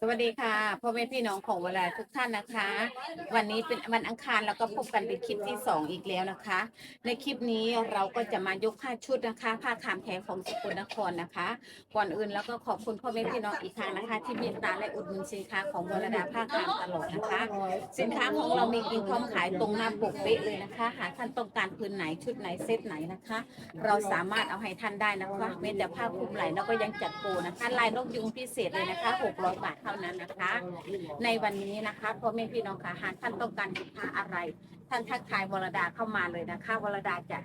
สวัสดีค่ะพ่อแม่พี่น้องของเวลาทุกท่านนะคะ วันนี้เป็นวันอังคารแล้วก็พบกันเป็นคลิปที่สองอีกแล้วนะคะ ในคลิปนี้เราก็จะมายกผ้าชุดนะคะผ้าขามแท้ของสกลนครนะคะ ก่อนอื่นแล้วก็ขอบคุณพ่อแม่พี่น้องอีกครั้งนะคะ ที่เมตตาและอุดหนุนสินค้าของวรดาผ้าขามตลอดนะคะ สินค้าของเรามีกินพร้อมขายตรงหน้าปกเป๊ะเลยนะคะ หากท่านต้องการพื้นไหนชุดไหนเซตไหนนะคะ เราสามารถเอาให้ท่านได้นะคะเม้แต่ผ้าคลุมไหล่แล้วก็ยังจัดโปรนะคะลายนกยุงพิเศษเลยนะคะ600บาทท่านั้นนะคะ ในวันนี้นะคะพ่อแม่พี่น้องค่ะหากท่านต้องการสินค้าอะไร ท่านทักทายวรดาเข้ามาเลยนะคะ วรดาจะ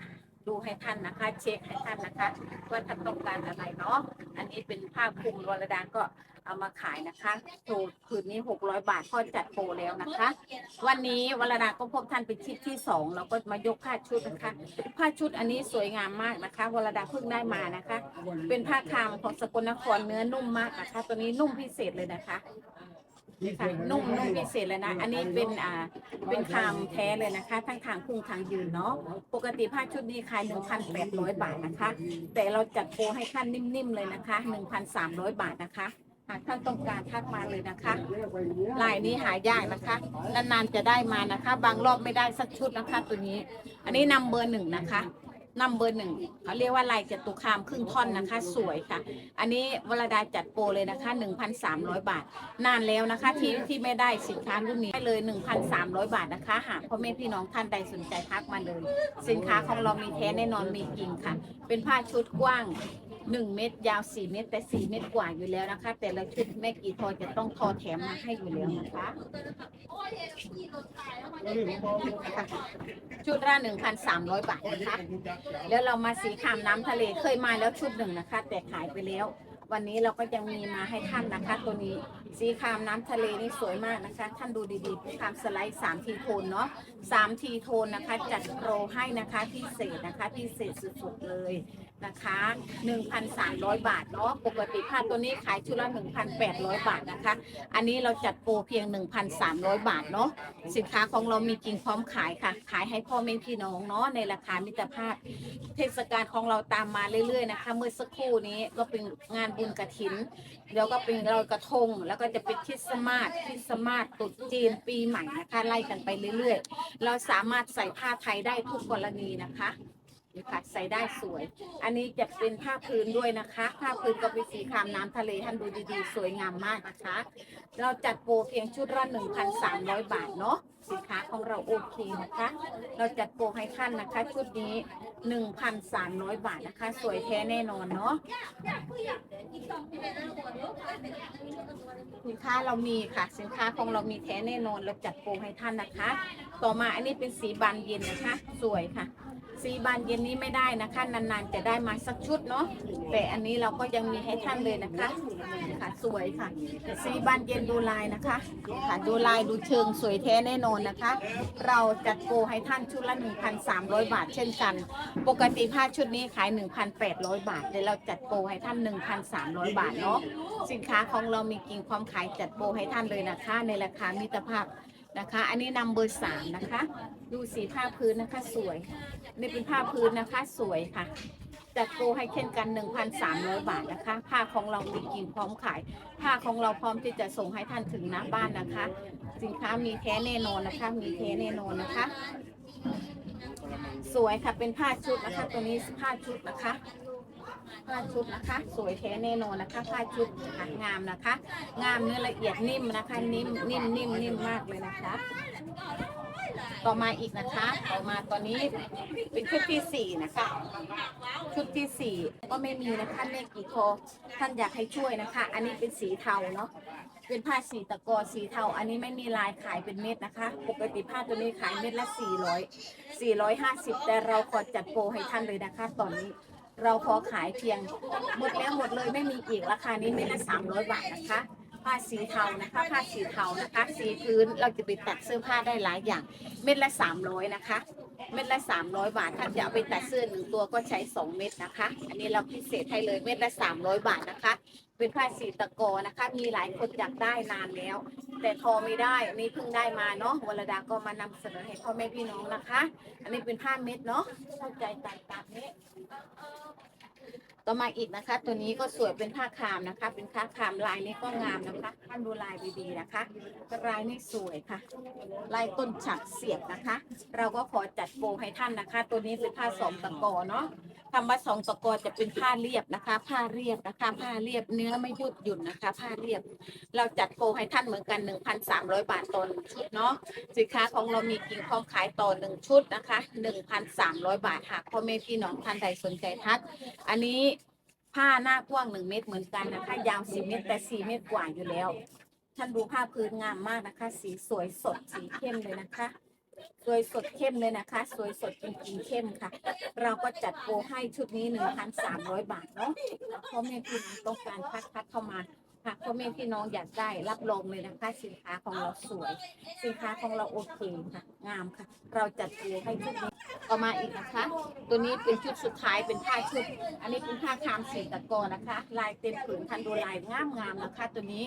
ดูให้ท่านนะคะ เช็คให้ท่านนะคะว่าท่านต้องการอะไรเนาะอันนี้เป็นผ้าคลุมวรดาก็ เอามาขายนะคะโชว์คืนนี้ 600 บาทก็จัดโปรแล้วนะคะ วันนี้วรดาก็พบท่านเป็นคลิปที่สองเราก็มายกผ้าชุดนะคะ ผ้าชุดอันนี้สวยงามมากนะคะ วรดาเพิ่งได้มานะคะ เป็นผ้าคามของสกลนครเนื้อนุ่มมากนะคะ ตัวนี้นุ่มพิเศษเลยนะคะค่ะนุ่มนุ่มพิเศษเลยนะ อันนี้เป็นอ่าเป็นคามแท้เลยนะคะ ทั้งทางพุ่งทางยืนเนาะ ปกติผ้าชุดนี้ขาย1,800 บาทนะคะ แต่เราจัดโปรให้ท่านนิ่มๆเลยนะคะ 1,300 บาทนะคะ หากท่านต้องการทักมาเลยนะคะลายนี้หายากนะคะ นานๆจะได้มานะคะ บางรอบไม่ได้สักชุดนะคะตัวนี้ อันนี้นำเบอร์หนึ่งนะคะนำเบอร์หนึ่งเขาเรียกว่าลายจตุคามครึ่งท่อนนะคะ สวยค่ะ อันนี้วรดาจัดโปรเลยนะคะ 1,300 บาท นานแล้วนะคะ ที่ที่ไม่ได้สินค้ารุ่นนี้ได้เลย 1,300 บาทนะคะ หากพ่อแม่พี่น้องท่านใดสนใจทักมาเลย สินค้าของเรามีแท้แน่นอนมีจริงค่ะ เป็นผ้าชุดกว้าง 1เมตรยาว4เมตรแต่4เมตรกว่าอยู่แล้วนะคะ แต่ละชุดแม่กี่ทอจะต้องทอแถมมาให้อยู่แล้วนะคะชุดละ1,300บาทนะคะ แล้วเรามาสีขามน้ำทะเลเคยมาแล้วชุดหนึ่งนะคะ แต่ขายไปแล้ว วันนี้เราก็ยังมีมาให้ท่านนะคะ ตัวนี้สีขามน้ำทะเลนี่สวยมากนะคะ ท่านดูดีๆขามสไลด์สามทีโทนเนาะสามทีโทนนะคะ จัดโปรให้นะคะพิเศษนะคะพิเศษสุดๆเลย นะคะ 1,300 บาทเนาะปกติผ้าตัวนี้ขายชุดละ 1,800 บาทนะคะ อันนี้เราจัดโปรเพียง 1,300 บาทเนาะสินค้าของเรามีจริงพร้อมขายค่ะ ขายให้พ่อแม่พี่น้องเนาะในราคามิตรภาพ เทศกาลของเราตามมาเรื่อยๆนะคะ เมื่อสักครู่นี้ก็เป็นงานบุญกระถินเดี๋ยวก็เป็นลอยกระทง แล้วก็จะเป็นคริสต์มาสคริสต์มาสตรุษจีนปีใหม่นะคะไล่กันไปเรื่อยๆ เราสามารถใส่ผ้าไทยได้ทุกกรณีนะคะ นี่ค่ะใส่ได้สวย อันนี้จะเป็นผ้าพื้นด้วยนะคะผ้าพื้นก็เป็นสีครามน้ำทะเลท่านดูดีๆ สวยงามมากนะคะ เราจัดโปรเพียงชุดละ1,300 บาทเนาะสินค้าของเราโอเคนะคะ เราจัดโปรให้ท่านนะคะ ชุดนี้ 1,300 บาทนะคะ สวยแท้แน่นอนเนาะสินค้าเรามีค่ะ สินค้าของเรามีแท้แน่นอน เราจัดโปรให้ท่านนะคะ ต่อมาอันนี้เป็นสีบานเย็นนะคะ สวยค่ะ สีบานเย็นนี้ไม่ได้นะคะ นานๆจะได้มาสักชุดเนาะแต่อันนี้เราก็ยังมีให้ท่านเลยนะคะค่ะสวยค่ะสีบานเย็นดูลายนะคะค่ะดูลายดูเชิงสวยแท้แน่นอนนะคะ เราจัดโปรให้ท่านชุดละ 1,300 บาท เช่นกัน ปกติผ้าชุดนี้ขาย 1,800 บาทเดี๋ยวเราจัดโปรให้ท่าน 1,300 บาทเนาะสินค้าของเรามีกิ่งความขายจัดโปรให้ท่านเลยนะคะ ในราคามิตรภาพ นะคะ อันนี้นำเบอร์สามนะคะ ดูสีผ้าพื้นนะคะสวย นี่เป็นผ้าพื้นนะคะสวยค่ะจัดโปรให้เช่นกัน 1,300 บาทนะคะ ผ้าของเรามีกิ่งพร้อมขาย ผ้าของเราพร้อมที่จะส่งให้ท่านถึงหน้าบ้านนะคะ สินค้ามีแท้แน่นอนนะคะ มีแท้แน่นอนนะคะ สวยค่ะเป็นผ้าชุดนะคะ ตัวนี้ผ้าชุดนะคะ ผ้าชุดนะคะ สวยแท้แน่นอนนะคะ ผ้าชุดค่ะงามนะคะ งามเนื้อละเอียดนิ่มนะคะ นิ่มนิ่มนิ่มนิ่มมากเลยนะคะ ต่อมาอีกนะคะ ต่อมาตอนนี้เป็นชุดที่สี่นะคะชุดที่สี่ก็ไม่มีนะคะเลขกี่คอท่านอยากให้ช่วยนะคะ อันนี้เป็นสีเทาเนาะเป็นผ้าสีตะกอสีเทา อันนี้ไม่มีลายขายเป็นเม็ดนะคะ ปกติผ้าตัวนี้ขายเม็ดละ400 450 แต่เราขอจัดโปรให้ท่านเลยนะคะ ตอนนี้ เราขอขายเพียงหมดแล้วหมดเลยไม่มีอีกราคานี้เม็ดละ300บาทนะคะผ้าสีเทานะคะผ้าสีเทานะคะ สีพื้นเราจะไปตัดเสื้อผ้าได้หลายอย่าง เม็ดละ300นะคะ เม็ดละ300บาทท่าจะเอาไปตัดเสื้อหนึ่งตัวก็ใช้2เม็ดนะคะ อันนี้เราพิเศษให้เลยเม็ดละ300บาทนะคะ เป็นผ้าสีตะกอนะคะ มีหลายคนอยากได้นานแล้ว แต่ทอไม่ได้อันนี้เพิ่งได้มาเนาะวรดาก็มานำเสนอให้พ่อแม่พี่น้องนะคะ อันนี้เป็นผ้าเม็ดเนาะเข้าใจตามตามนี้ ต่อมาอีกนะคะ ตัวนี้ก็สวยเป็นผ้าคามนะคะ เป็นผ้าคามลายนี้ก็งามนะคะท่านดูลายดีๆนะคะลายนี้สวยค่ะ ลายต้นฉักเสียบนะคะ เราก็ขอจัดโปรให้ท่านนะคะ ตัวนี้เป็นผ้าสองตะกอเนาะ คำว่าสองตะกอจะเป็นผ้าเรียบนะคะ ผ้าเรียบนะคะผ้าเรียบเนื้อไม่ยืดหยุ่นนะคะ ผ้าเรียบ เราจัดโปรให้ท่านเหมือนกัน 1,300 บาทต่อหนึ่งชุดเนาะสินค้าของเรามีกิ่งพร้อมขายต่อหนึ่งชุดนะคะ 1,300 บาทหากพ่อแม่พี่น้องท่านใดสนใจทัก อันนี้ผ้าหน้ากว้างหนึ่งเมตรเหมือนกันนะคะ ยาวสี่เมตรแต่สี่เมตรกว่าอยู่แล้ว ท่านดูผ้าพื้นงามมากนะคะ สีสวยสดสีเข้มเลยนะคะ สวยสดเข้มเลยนะคะ สวยสดจริงๆเข้มค่ะ เราก็จัดโปรให้ชุดนี้ 1,300 บาทเนาะเพราะแม่คุณต้องการพัดพัดเข้ามา หากพ่อแม่พี่น้องอยากได้รับรองเลยนะคะสินค้าของเราสวย สินค้าของเราโอเคค่ะ งามค่ะ เราจัดโปรให้ชุดนี้ต่อมาอีกนะคะ ตัวนี้เป็นชุดสุดท้ายเป็นผ้าชุด อันนี้เป็นผ้าคามสีตะกอนะคะ ลายเต็มผืนทันดูลายงามงามๆนะคะ ตัวนี้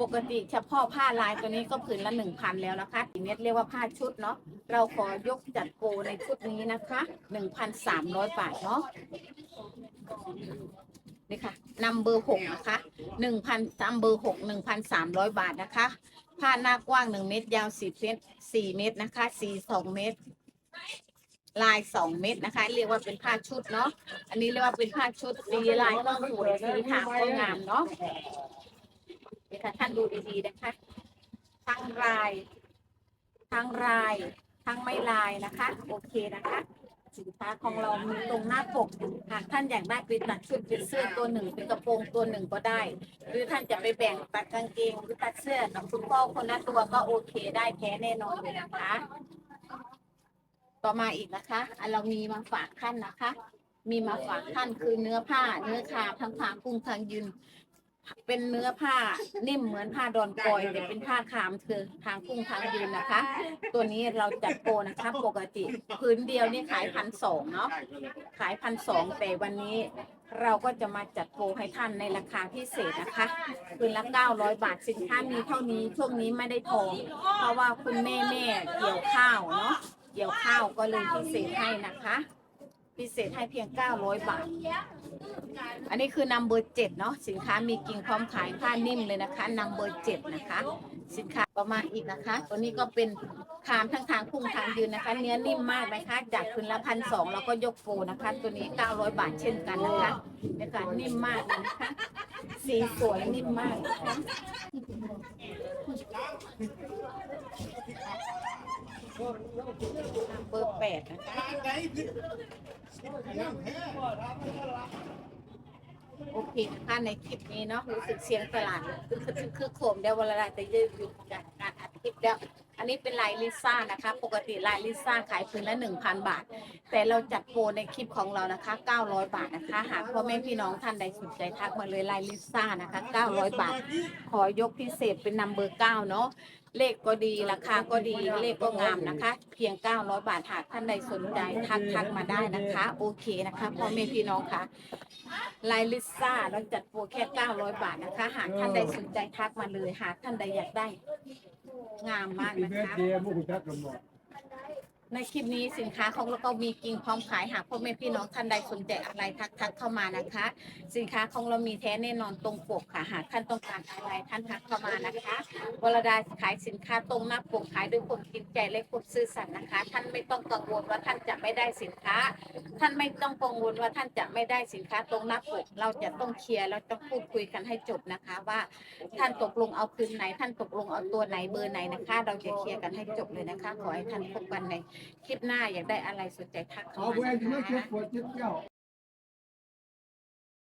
ปกติเฉพาะผ้าลายตัวนี้ก็ผืนละหนึ่งพันแล้วนะคะอีเม็ดเรียกว่าผ้าชุดเนาะเราขอยกจัดโปรในชุดนี้นะคะหนึ่งพันสามร้อยบาทเนาะ นี่ค่ะนำเบอร์หกนะคะหนึ่งพันนำเบอร์หกหนึ่งพันสามร้อยบาทนะคะ ผ้าหน้ากว้างหนึ่งเมตร ยาวสี่เมตรสี่เมตรนะคะสี่สองเมตร ลายสองเม็ดนะคะ เรียกว่าเป็นผ้าชุดเนาะ อันนี้เรียกว่าเป็นผ้าชุดสีลายก็สวยสีขาวก็งามเนาะนี่ค่ะท่านดูดีๆนะคะ ทั้งลาย ทั้งลาย ทั้งไม่ลายนะคะ โอเคนะคะ สินค้าของเรามีตรงหน้าปกหากท่านอยากได้เป็นตัดชุดเป็นเสื้อตัวหนึ่งเป็นกระโปรงตัวหนึ่งก็ได้ หรือท่านจะไปแบ่งตัดกางเกงหรือตัดเสื้อกับคุณพ่อคนละตัวก็โอเคได้แท้แน่นอนเลยนะคะ ต่อมาอีกนะคะอันเรามีมาฝากท่านนะคะ มีมาฝากท่านคือเนื้อผ้า เนื้อคาทั้งผางกุ้งทางยืน เป็นเนื้อผ้านิ่มเหมือนผ้าดอนกอยแต่เป็นผ้าคามคือทางกุ้งทางยืนนะคะ ตัวนี้เราจัดโปรนะคะปกติพื้นเดียวนี่ขายพันสองเนาะขายพันสองแต่วันนี้เราก็จะมาจัดโปรให้ท่านในราคาพิเศษนะคะคืนละ900 บาทสินค้ามีเท่านี้ช่วงนี้ไม่ได้ทองเพราะว่าคุณแม่แม่เกี่ยวข้าวเนาะเกี่ยวข้าวก็เลยพิเศษให้นะคะ พิเศษให้เพียง 900 บาท อันนี้คือนัมเบอร์เจ็ดเนาะสินค้ามีกิ่งพร้อมขายผ้านิ่มเลยนะคะนัมเบอร์เจ็ดนะคะ สินค้าประมาณอีกนะคะ ตัวนี้ก็เป็นคามทั้งทางพุ่งทางยืนนะคะ เนื้อนิ่มมากนะคะจากคืนละพันสองแล้วก็ยกโฟนะคะ ตัวนี้900บาทเช่นกันนะคะในการนิ่มมากนะคะสีสวยนิ่มมากนะคะเบอร์ แปดนะโอเคนะคะในคลิปนี้เนาะรู้สึกเสียงตลาดคือคือโคมเดียวเวลาจะยืดหยุดจากการอัดคลิปแล้ว อันนี้เป็นลายลิซ่านะคะ ปกติลายลิซ่าขายพื้นละ 1,000 บาท แต่เราจัดโปรในคลิปของเรานะคะ 900 บาทนะคะ หากพ่อแม่พี่น้องท่านใดสนใจทักมาเลยลายลิซ่านะคะ 900 บาท ขอยกพิเศษเป็นนัมเบอร์9เนาะเลขก็ดีราคาก็ดีเลขก็งามนะคะ เพียง 900 บาทหากท่านใดสนใจทักทักมาได้นะคะ โอเคนะคะพ่อแม่พี่น้องค่ะลายลิซ่าเราจัดโปรแค่ 900 บาทนะคะ หากท่านใดสนใจทักมาเลย หากท่านใดอยากได้ งามมากนะเวนคะ เดย์มุกจักกันหมด ในคลิปนี้สินค้าของเราก็มีกิ่งพร้อมขายหากพ่อแม่พี่น้องท่านใดสนใจอะไรทักทักเข้ามานะคะ สินค้าของเรามีแท้แน่นอนตรงปกค่ะหากท่านต้องการอะไรท่านทักเข้ามานะคะวรดาขายสินค้าตรงหน้าปกขายด้วยความจริงใจและความซื่อสัตย์นะคะ ท่านไม่ต้องกังวลว่าท่านจะไม่ได้สินค้า ท่านไม่ต้องกังวลว่าท่านจะไม่ได้สินค้าตรงหน้าปก เราจะต้องเคลียร์เราต้องพูดคุยกันให้จบนะคะว่า ท่านตกลงเอาคืนไหน ท่านตกลงเอาตัวไหนเบอร์ไหนนะคะ เราจะเคลียร์กันให้จบเลยนะคะ ขอให้ท่านพบกันในคลิปหน้าอยากได้อะไรสนใจทักเข้ามานะคะ